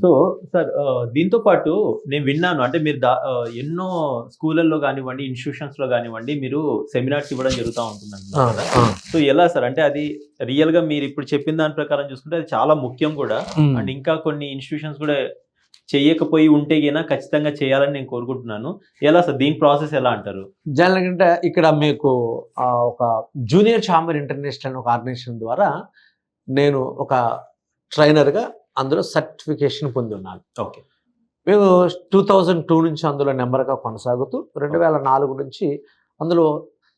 So sir దీంతో పాటు నేను విన్నాను. అంటే మీరు దా- ఎన్నో స్కూళ్ళల్లో కానివ్వండి ఇన్స్టిట్యూషన్స్లో కానివ్వండి మీరు సెమినార్స్ ఇవ్వడం జరుగుతూ ఉంటుంది. సో ఎలా సార్? అంటే అది రియల్గా మీరు ఇప్పుడు చెప్పిన దాని ప్రకారం చూసుకుంటే అది చాలా ముఖ్యం కూడా. ఉమ్. అండ్ ఇంకా కొన్ని ఇన్స్టిట్యూషన్స్ కూడా చెయ్యకపోయి ఉంటే గినా ఖచ్చితంగా చేయాలని నేను కోరుకుంటున్నాను. ఎలా సార్? దీని ప్రాసెస్ ఎలా అంటారు? అంటే ఇక్కడ మీకు ఒక జూనియర్ ఛాంబర్ ఇంటర్నేషనల్ ఒక ఆర్గనైజేషన్ ద్వారా నేను ఒక ట్రైనర్గా అందులో సర్టిఫికేషన్ పొంది ఉన్నాను ఓకే. మేము టూ థౌజండ్ టూ నుంచి అందులో నెంబర్గా కొనసాగుతూ రెండు వేల నాలుగు నుంచి అందులో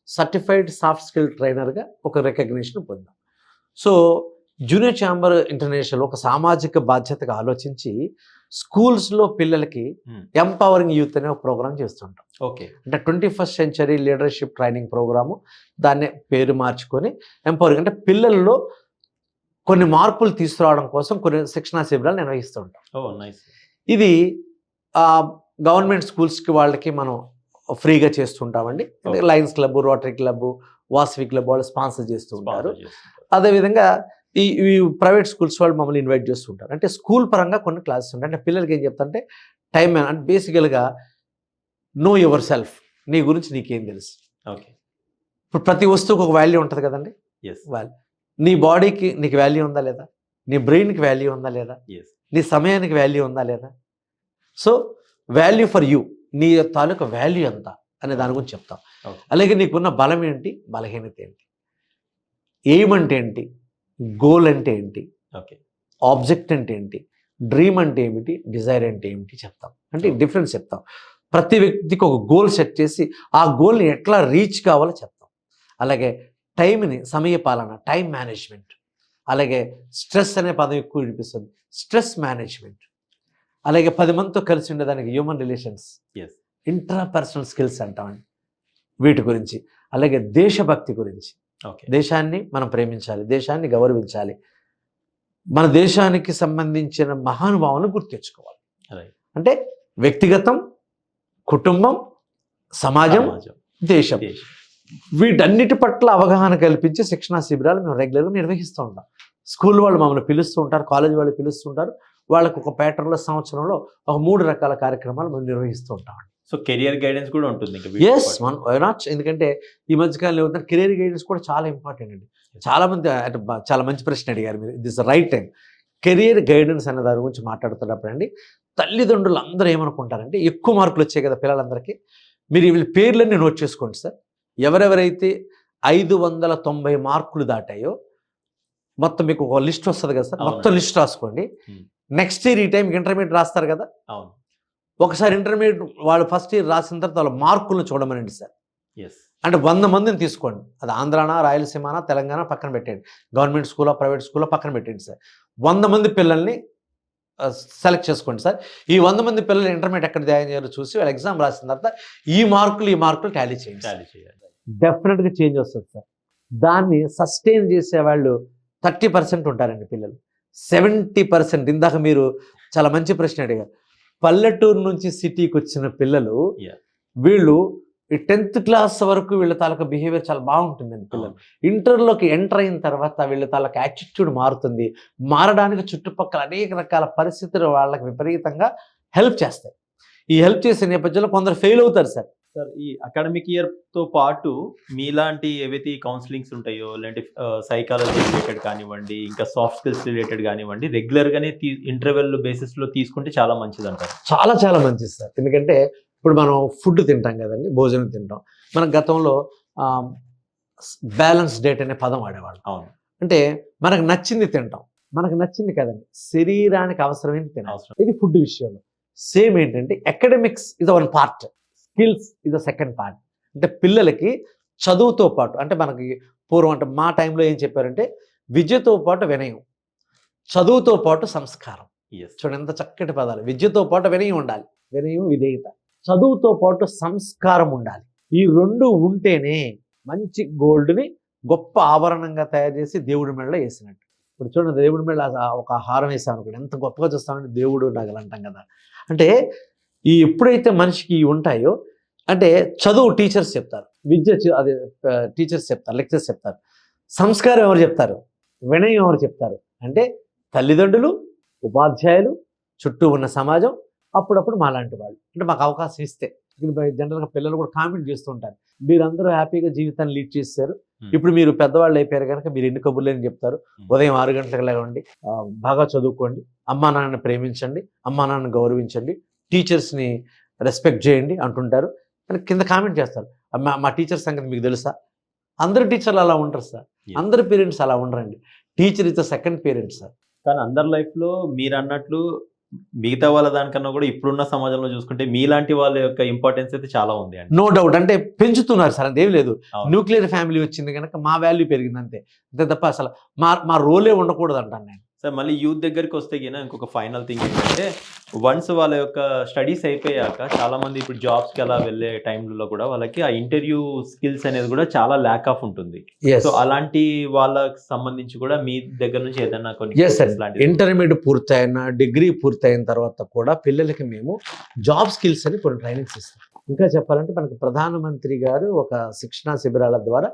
సర్టిఫైడ్ సాఫ్ట్ స్కిల్ ట్రైనర్గా ఒక రికగ్నిషన్ పొందాం. సో జూనియర్ ఛాంబర్ ఇంటర్నేషనల్ ఒక సామాజిక బాధ్యతగా ఆలోచించి స్కూల్స్లో పిల్లలకి. ఎంపవరింగ్ యూత్ అనే ఒక ప్రోగ్రామ్ చేస్తుంటాం. ఓకే. అంటే twenty first century leadership training programme దాన్నే పేరు మార్చుకొని ఎంపవరింగ్ అంటే పిల్లల్లో కొన్ని మార్పులు తీసుకురావడం కోసం కొన్ని శిక్షణా శిబిరాలు నిర్వహిస్తూ ఉంటాం. Oh nice. అంటే ఇది గవర్నమెంట్ స్కూల్స్కి వాళ్ళకి మనం ఫ్రీగా చేస్తుంటామండి Lions club Rotary club Vasavi club వాళ్ళు స్పాన్సర్ చేస్తూ ఉంటారు. అదేవిధంగా ఈ ఈ ప్రైవేట్ స్కూల్స్ వాళ్ళు మమ్మల్ని ఇన్వైట్ చేస్తుంటారు అంటే స్కూల్ పరంగా కొన్ని క్లాసెస్ ఉంటాయి. అంటే పిల్లలకి ఏం చెప్తారంటే టైం అంటే బేసికల్గా నో యువర్ సెల్ఫ్ నీ గురించి నీకేం తెలుసు. ఓకే. ఇప్పుడు ప్రతి వస్తువుకి ఒక వాల్యూ ఉంటుంది కదండి. ఎస్ వాల్యూ నీ బాడీకి నీకు వాల్యూ ఉందా లేదా? నీ బ్రెయిన్కి వాల్యూ ఉందా లేదా? నీ సమయానికి వాల్యూ ఉందా లేదా? సో వాల్యూ ఫర్ యూ నీ తాలూకా వాల్యూ ఎంత? అనే దాని గురించి చెప్తాం. అలాగే నీకున్న బలం ఏంటి? బలహీనత ఏంటి? ఎయిమ్ అంటే ఏంటి? గోల్ అంటే ఏంటి? ఓకే ఆబ్జెక్ట్ అంటే ఏంటి? డ్రీమ్ అంటే ఏమిటి? డిజైర్ అంటే ఏమిటి? చెప్తాం. అంటే డిఫరెన్స్ చెప్తాం. ప్రతి వ్యక్తికి ఒక గోల్ సెట్ చేసి ఆ గోల్ని ఎట్లా రీచ్ కావాలో చెప్తాం. అలాగే టైంని సమయ పాలన టైం మేనేజ్మెంట్. అలాగే స్ట్రెస్ అనే పదం ఎక్కువ వినిపిస్తుంది. Stress management. అలాగే పది మందితో కలిసి ఉండేదానికి human relations. Yes intra personal skills అంటామండి వీటి గురించి. అలాగే దేశభక్తి గురించి. ఓకే. దేశాన్ని మనం ప్రేమించాలి దేశాన్ని గౌరవించాలి. మన దేశానికి సంబంధించిన మహానుభావులను గుర్తించుకోవాలి అంటే వ్యక్తిగతం కుటుంబం సమాజం దేశం. వీటన్నిటి పట్ల అవగాహన కల్పించే శిక్షణా శిబిరాలు మేము రెగ్యులర్గా నిర్వహిస్తూ ఉంటాం. స్కూల్ వాళ్ళు మమ్మల్ని పిలుస్తూ ఉంటారు కాలేజ్ వాళ్ళు పిలుస్తుంటారు వాళ్ళకు ఒక ప్యాటర్న్లో సంవత్సరంలో ఒక మూడు రకాల కార్యక్రమాలు మేము నిర్వహిస్తూ ఉంటాం. సో కెరియర్ గైడెన్స్ కూడా ఉంటుంది ఎస్. వన్ నాట్ ఎందుకంటే ఈ మధ్యకాలంలో ఏమవుతుంది కెరీర్ గైడెన్స్ కూడా చాలా ఇంపార్టెంట్ అండి. చాలా మంది అంటే బా- చాలా మంచి ప్రశ్న అడిగారు మీరు. This right time career guidance అనే దాని గురించి మాట్లాడుతున్నప్పుడు అండి తల్లిదండ్రులు అందరూ ఏమనుకుంటారంటే ఎక్కువ మార్కులు వచ్చాయి కదా పిల్లలందరికీ. మీరు వీళ్ళ పేర్లన్నీ నోట్ చేసుకోండి సార్. ఎవరెవరైతే ఐదు వందల తొంభై మార్కులు దాటాయో మొత్తం మీకు ఒక లిస్ట్ వస్తుంది కదా సార్. మొత్తం లిస్ట్ రాసుకోండి. నెక్స్ట్ ఇయర్ ఈ టైంకి ఇంటర్మీడియట్ రాస్తారు కదా? అవును. ఒకసారి ఇంటర్మీడియట్ వాళ్ళు ఫస్ట్ ఇయర్ రాసిన తర్వాత వాళ్ళ మార్కులను చూడమనండి సార్. అంటే వంద మందిని తీసుకోండి. అది ఆంధ్రానా రాయలసీమనా తెలంగాణ పక్కన పెట్టండి గవర్నమెంట్ స్కూలా ప్రైవేట్ స్కూలా పక్కన పెట్టండి సార్. వంద మంది పిల్లల్ని సెలెక్ట్ చేసుకోండి సార్. ఈ వంద మంది పిల్లలు ఇంటర్మీడియట్ ఎక్కడ జాయిన్ చేయాలో చూసి వాళ్ళు ఎగ్జామ్ రాసిన తర్వాత ఈ మార్కులు ఈ మార్కులు టాలీ చేయండి టాలీ చేయాలి. డెఫినెట్గా చేంజ్ వస్తుంది సార్. దాన్ని సస్టైన్ చేసే వాళ్ళు థర్టీ పర్సెంట్ ఉంటారండి పిల్లలు. సెవెంటీ పర్సెంట్ ఇందాక మీరు చాలా మంచి ప్రశ్న అడిగారు. పల్లెటూరు నుంచి సిటీకి వచ్చిన పిల్లలు. వీళ్ళు ఈ టెన్త్ క్లాస్ వరకు వీళ్ళ తాలూకా బిహేవియర్ చాలా బాగుంటుందండి పిల్లలు. ఇంటర్లోకి ఎంటర్ అయిన తర్వాత వీళ్ళ తాలూకా యాటిట్యూడ్ మారుతుంది. మారడానికి చుట్టుపక్కల అనేక రకాల పరిస్థితులు వాళ్ళకి విపరీతంగా హెల్ప్ చేస్తాయి. ఈ హెల్ప్ చేసే నేపథ్యంలో కొందరు ఫెయిల్ అవుతారు సార్. సార్ ఈ అకాడమిక్ ఇయర్తో పాటు మీలాంటి ఏవైతే కౌన్సిలింగ్స్ ఉంటాయో లేదంటే సైకాలజీ రిలేటెడ్ కానివ్వండి ఇంకా సాఫ్ట్ స్కిల్స్ రిలేటెడ్ కానివ్వండి రెగ్యులర్ గానే ఇంటర్వెల్ బేసిస్లో తీసుకుంటే చాలా మంచిది అంటారు చాలా చాలా మంచిది సార్. ఎందుకంటే ఇప్పుడు మనం ఫుడ్ తింటాం కదండి భోజనం తింటాం. మన గతంలో బ్యాలెన్స్ డేట్ అనే పదం వాడేవాళ్ళం. అవును. అంటే మనకు నచ్చింది తింటాం. మనకు నచ్చింది కదండి శరీరానికి అవసరమైంది తినాలి. అవసరం. ఇది ఫుడ్ విషయంలో. సేమ్ ఏంటంటే అకాడమిక్స్ ఇది వన్ పార్ట్ స్కిల్స్ ఇది సెకండ్ పార్ట్. అంటే పిల్లలకి చదువుతో పాటు అంటే మనకి పూర్వం అంటే మా టైంలో ఏం చెప్పారంటే విద్యతో పాటు వినయం చదువుతో పాటు సంస్కారం. చూడండి ఎంత చక్కటి పదాలు. విద్యతో పాటు వినయం ఉండాలి. వినయం విధేయత. చదువుతో పాటు సంస్కారం ఉండాలి. ఈ రెండు ఉంటేనే మంచి గోల్డ్ని గొప్ప ఆభరణంగా తయారు చేసి దేవుడి మెడలో వేసినట్టు. ఇప్పుడు చూడండి దేవుడి మెడలో ఒక హారం వేసాం అనుకోండి. ఎంత గొప్పగా చూస్తామంటే దేవుడు నగలు అంటాం కదా. అంటే ఈ ఎప్పుడైతే మనిషికి ఉంటాయో అంటే చదువు టీచర్స్ చెప్తారు. విద్య అదే టీచర్స్ చెప్తారు లెక్చర్స్ చెప్తారు. సంస్కారం ఎవరు చెప్తారు? వినయం ఎవరు చెప్తారు? అంటే తల్లిదండ్రులు ఉపాధ్యాయులు చుట్టూ ఉన్న సమాజం అప్పుడప్పుడు మాలాంటి వాళ్ళు. అంటే మాకు అవకాశం ఇస్తే. జనరల్గా పిల్లలు కూడా కామెంట్ చేస్తూ ఉంటారు. మీరందరూ హ్యాపీగా జీవితాన్ని లీడ్ Hmm. ఇప్పుడు మీరు పెద్దవాళ్ళు అయిపోయారు కనుక మీరు ఎన్ని కబుర్లు అని చెప్తారు. ఉదయం ఆరు గంటలకు లేవండి. బాగా చదువుకోండి. అమ్మా నాన్నని ప్రేమించండి. అమ్మా నాన్నని గౌరవించండి. టీచర్స్ని రెస్పెక్ట్ చేయండి అంటుంటారు. కానీ కింద కామెంట్ చేస్తారు. "అమ్మా, మా టీచర్ సంగతి మీకు తెలుసా? అందరు టీచర్లు అలా ఉంటారు సార్. అందరు పేరెంట్స్ అలా ఉండరండి. Teacher is the second parent sir. కానీ అందరి లైఫ్లో మీరు అన్నట్లు మిగతా వాళ్ళ దానికన్నా కూడా ఇప్పుడున్న సమాజంలో చూసుకుంటే మీలాంటి వాళ్ళ యొక్క ఇంపార్టెన్స్ అయితే చాలా ఉంది అండి. నో డౌట్ అంటే పెంచుతున్నారు సార్. అంతేం లేదు. న్యూక్లియర్ ఫ్యామిలీ వచ్చింది కనుక మా వాల్యూ పెరిగింది అంతే. అంతే తప్ప అసలు మా మా రోలే ఉండకూడదు అంటాను నేను. సార్ మళ్ళీ యూత్ దగ్గరికి వస్తే గిన ఇంకొక ఫైనల్ థింగ్ ఏంటంటే వన్స్ వాళ్ళ యొక్క స్టడీస్ అయిపోయాక చాలా మంది ఇప్పుడు జాబ్స్కి అలా వెళ్ళే టైంలో కూడా వాళ్ళకి ఆ ఇంటర్వ్యూ స్కిల్స్ అనేది కూడా చాలా ల్యాక్ ఆఫ్ ఉంటుంది. సో అలాంటి వాళ్ళకి సంబంధించి కూడా మీ దగ్గర నుంచి ఏదైనా కొన్ని ఇంటర్మీడియట్ పూర్తయిన డిగ్రీ పూర్తయిన తర్వాత కూడా పిల్లలకి మేము జాబ్ స్కిల్స్ అని కొన్ని ట్రైనింగ్స్ ఇస్తాం. ఇంకా చెప్పాలంటే మనకి ప్రధానమంత్రి గారు ఒక శిక్షణా శిబిరాల ద్వారా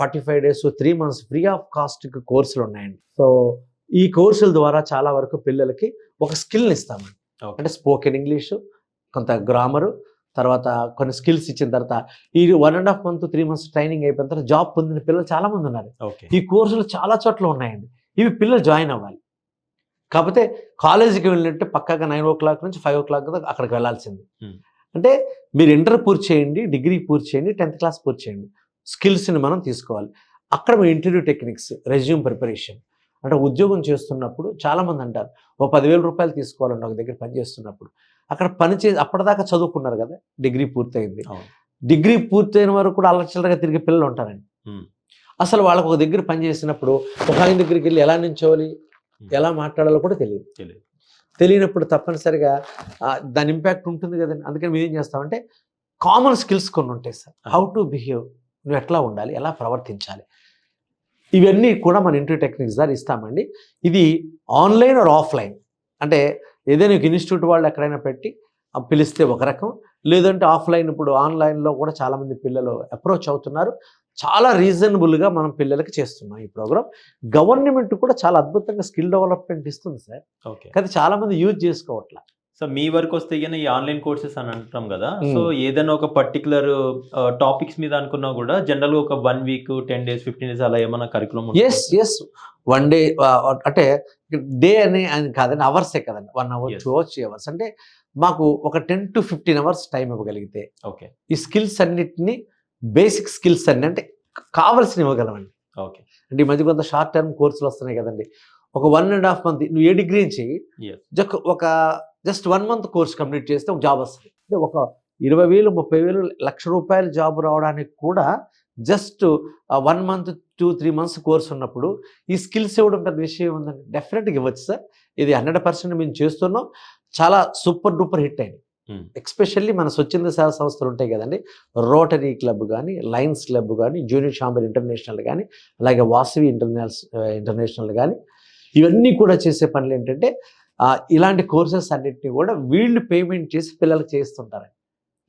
forty five days three months free of cost కోర్సులు ఉన్నాయండి. సో ఈ కోర్సుల ద్వారా చాలా వరకు పిల్లలకి ఒక స్కిల్ని ఇస్తామండి. అంటే స్పోకెన్ ఇంగ్లీషు కొంత గ్రామరు తర్వాత కొన్ని స్కిల్స్ ఇచ్చిన తర్వాత ఈ one and half month three months training అయిపోయిన తర్వాత జాబ్ పొందిన పిల్లలు చాలా మంది ఉన్నారు. ఈ కోర్సులు చాలా చోట్ల ఉన్నాయండి. ఇవి పిల్లలు జాయిన్ అవ్వాలి. కాకపోతే కాలేజీకి వెళ్ళినట్టే పక్కాగా నైన్ ఓ క్లాక్ నుంచి ఫైవ్ ఓ క్లాక్ దాకా అక్కడికి వెళ్ళాల్సింది. అంటే మీరు ఇంటర్ పూర్తి చేయండి డిగ్రీ పూర్తి చేయండి టెన్త్ క్లాస్ పూర్తి చేయండి. స్కిల్స్ని మనం తీసుకోవాలి. అక్కడ మీ ఇంటర్వ్యూ టెక్నిక్స్ రెజ్యూమ్ ప్రిపరేషన్ అంటే ఉద్యోగం చేస్తున్నప్పుడు చాలామంది అంటారు ఓ పదివేల రూపాయలు తీసుకోవాలండి ఒక దగ్గర పని చేస్తున్నప్పుడు. అక్కడ పని చే అప్పటిదాకా చదువుకున్నారు కదా డిగ్రీ పూర్తయింది. అవును. డిగ్రీ పూర్తయిన వరకు కూడా అల్లచిల్లరగా తిరిగే పిల్లలు ఉంటారండి. అసలు వాళ్ళకు ఒక దగ్గర పని చేసినప్పుడు ఒక ఆయన దగ్గరికి వెళ్ళి ఎలా నించోవాలి. ఎలా మాట్లాడాలో కూడా తెలియదు. తెలియదు. తెలియనప్పుడు తప్పనిసరిగా దాని ఇంపాక్ట్ ఉంటుంది కదండి. అందుకని మేము ఏం చేస్తామంటే కామన్ స్కిల్స్ కొన్ని ఉంటాయి సార్ హౌ టు బిహేవ్ నువ్వు ఎట్లా ఉండాలి ఎలా ప్రవర్తించాలి. ఇవన్నీ కూడా మన ఇంటర్వ్యూ టెక్నిక్స్ ద్వారా ఇస్తామండి. ఇది ఆన్లైన్ ఆర్ ఆఫ్లైన్? అంటే ఏదైనా ఇన్స్టిట్యూట్ వాళ్ళు ఎక్కడైనా పెట్టి పిలిస్తే ఒక రకం. లేదంటే ఆఫ్లైన్ ఇప్పుడు ఆన్లైన్లో కూడా చాలామంది పిల్లలు అప్రోచ్ అవుతున్నారు. చాలా రీజనబుల్గా మనం పిల్లలకి చేస్తున్నాం ఈ ప్రోగ్రామ్. గవర్నమెంట్ కూడా చాలా అద్భుతంగా స్కిల్ డెవలప్మెంట్ ఇస్తుంది సార్. ఓకే. కానీ చాలామంది యూజ్ చేసుకోవట్లా. సో మీ వరకు వస్తే గిన ఈ ఆన్లైన్ కోర్సెస్ అని అంటున్నాం కదా. సో ఏదైనా ఒక పర్టికులర్ టాపిక్స్ మీద అనుకున్నా కూడా జనరల్ ఒక one week ten days fifteen days అలా ఏమైనా curriculum yes yes one day అంటే డే అని అని కాదండి అవర్సే కదండి. One hour. Two hours three hours అంటే మాకు ఒక ten to fifteen hours time ఇవ్వగలిగితే ఓకే. ఈ స్కిల్స్ అన్నిటిని బేసిక్ స్కిల్స్ అన్ని అంటే కావాల్సిన ఇవ్వగలమండి. ఓకే. అంటే ఈ మధ్య కొంత షార్ట్ టర్మ్ కోర్సులు వస్తున్నాయి కదండి. ఒక వన్ అండ్ హాఫ్ మంత్ నువ్వు ఏ డిగ్రీ. జస్ట్ ఒక just one month course complete చేస్తే ఒక జాబ్ వస్తుంది. అంటే ఒక ఇరవై వేలు ముప్పై వేలు లక్ష రూపాయల జాబ్ రావడానికి కూడా just one month two three months course ఉన్నప్పుడు ఈ స్కిల్స్ ఇవ్వడం పెద్ద విషయం ఉందండి డెఫినెట్గా ఇవ్వచ్చు సార్. ఇది హండ్రెడ్ పర్సెంట్ మేము చేస్తున్నాం. చాలా సూపర్ డూపర్ హిట్ అయింది Hmm. ఎక్స్పెషల్లీ మన స్వచ్ఛంద సేవా సంస్థలు ఉంటాయి కదండి. రోటరీ క్లబ్ కానీ లయన్స్ క్లబ్ కానీ జూనియర్ షాంబర్ ఇంటర్నేషనల్ కానీ అలాగే వాసవి ఇంటర్నేషనల్ ఇంటర్నేషనల్ కానీ ఇవన్నీ కూడా చేసే పనులు ఏంటంటే ఇలాంటి కోర్సెస్ అన్నిటిని కూడా వీళ్ళు పేమెంట్ చేసి పిల్లలకు చేస్తుంటారు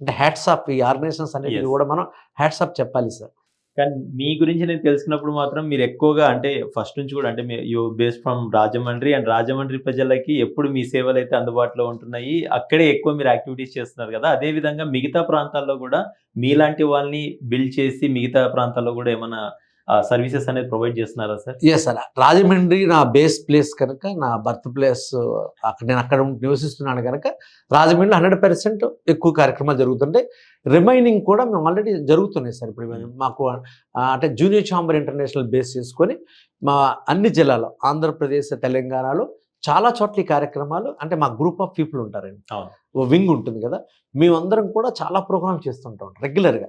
అంటే హ్యాట్సాప్ ఈ ఆర్గనైజేషన్స్ అన్నిటిని. కూడా మనం హ్యాట్సాప్ చెప్పాలి సార్ కానీ మీ గురించి నేను తెలుసుకున్నప్పుడు మాత్రం మీరు ఎక్కువగా అంటే ఫస్ట్ నుంచి కూడా అంటే you based from Rajahmundry and Rajahmundry ప్రజలకి ఎప్పుడు మీ సేవలు అయితే అందుబాటులో ఉంటున్నాయి అక్కడే ఎక్కువ మీరు యాక్టివిటీస్ చేస్తున్నారు కదా అదే విధంగా మిగతా ప్రాంతాల్లో కూడా మీలాంటి వాళ్ళని బిల్డ్ చేసి మిగతా ప్రాంతాల్లో కూడా ఏమైనా సర్వీసెస్ అనేది ప్రొవైడ్ చేస్తున్నారా సార్ ఎస్ సార్ రాజమండ్రి నా బేస్ ప్లేస్ కనుక నా బర్త్ ప్లేస్ అక్కడ నేను అక్కడ నివసిస్తున్నాను కనుక రాజమండ్రి హండ్రెడ్ పర్సెంట్ ఎక్కువ కార్యక్రమాలు జరుగుతుంటాయి. రిమైనింగ్ కూడా మేము ఆల్రెడీ జరుగుతున్నాయి సార్ ఇప్పుడు మేము- మాకు అంటే జూనియర్ ఛాంబర్ ఇంటర్నేషనల్ బేస్ చేసుకొని మా అన్ని జిల్లాలో ఆంధ్రప్రదేశ్ తెలంగాణలో చాలా చోట్ల ఈ కార్యక్రమాలు అంటే మా గ్రూప్ ఆఫ్ పీపుల్ ఉంటారండి. వింగ్ ఉంటుంది కదా మేమందరం కూడా చాలా ప్రోగ్రామ్ చేస్తుంటాం రెగ్యులర్గా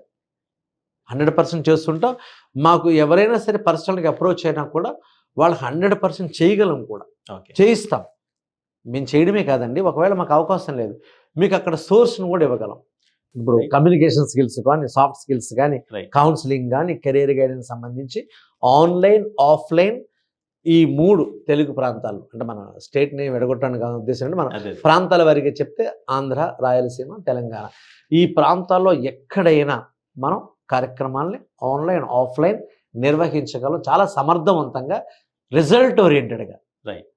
హండ్రెడ్ పర్సెంట్ చేస్తుంటాం. మాకు ఎవరైనా సరే పర్సనల్గా అప్రోచ్ అయినా కూడా వాళ్ళు హండ్రెడ్ పర్సెంట్ చేయగలం కూడా. ఓకే. చేయిస్తాం. మేము చేయడమే కాదండి. ఒకవేళ మాకు అవకాశం లేదు మీకు అక్కడ సోర్స్ను కూడా ఇవ్వగలం. ఇప్పుడు. కమ్యూనికేషన్ స్కిల్స్ కానీ సాఫ్ట్ స్కిల్స్ కానీ కౌన్సిలింగ్ కానీ కెరీర్ గైడెన్స్ సంబంధించి ఆన్లైన్ ఆఫ్లైన్ ఈ మూడు తెలుగు ప్రాంతాలు అంటే మన స్టేట్ని విడగొట్టడానికి కాని ఉద్దేశం అంటే మన ప్రాంతాల వారికి చెప్తే ఆంధ్ర రాయలసీమ తెలంగాణ. ఈ ప్రాంతాల్లో ఎక్కడైనా మనం కార్యక్రమాల్ని ఆన్లైన్ ఆఫ్లైన్ నిర్వహించగలం చాలా సమర్థవంతంగా రిజల్ట్ ఓరియంటెడ్గా రైట్